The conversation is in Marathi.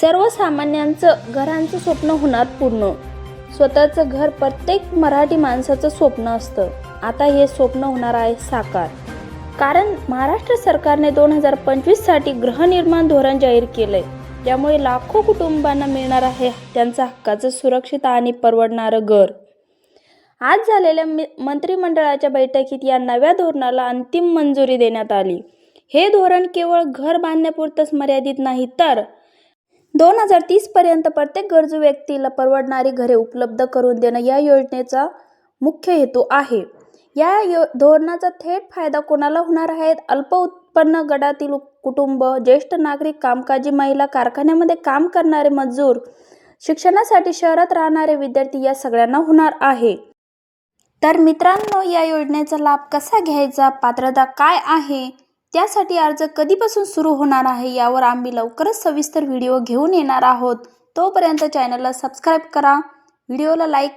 सर्वसामान्यांचं घरांचं स्वप्न होणार पूर्ण. स्वतःचं घर प्रत्येक मराठी माणसाचं स्वप्न असतं. आता हे स्वप्न होणार आहे साकार. कारण महाराष्ट्र सरकारने दोन हजार पंचवीससाठी गृहनिर्माण धोरण जाहीर केलंय. त्यामुळे लाखो कुटुंबांना मिळणार आहे त्यांचा हक्काचं सुरक्षित आणि परवडणारं घर. आज झालेल्या मंत्रिमंडळाच्या बैठकीत या नव्या धोरणाला अंतिम मंजुरी देण्यात आली. हे धोरण केवळ घर बांधण्यापुरतंच मर्यादित नाही तर दोन हजार तीसपर्यंत प्रत्येक गरजू व्यक्तीला परवडणारी घरे उपलब्ध करून देणं या योजनेचा मुख्य हेतू आहे. या यो धोरणाचा थेट फायदा कोणाला होणार आहेत अल्प उत्पन्न गटातील कुटुंब ज्येष्ठ नागरिक कामकाजी महिला कारखान्यामध्ये काम करणारे मजूर शिक्षणासाठी शहरात राहणारे विद्यार्थी या सगळ्यांना होणार आहे. तर मित्रांनो या योजनेचा लाभ कसा घ्यायचा? पात्रता काय आहे? त्यासाठी अर्ज कधीपासून सुरू होणार आहे यावर आम्ही लवकरच सविस्तर व्हिडिओ घेऊन येणार आहोत. तोपर्यंत चॅनलला सबस्क्राईब करा. व्हिडिओला लाईक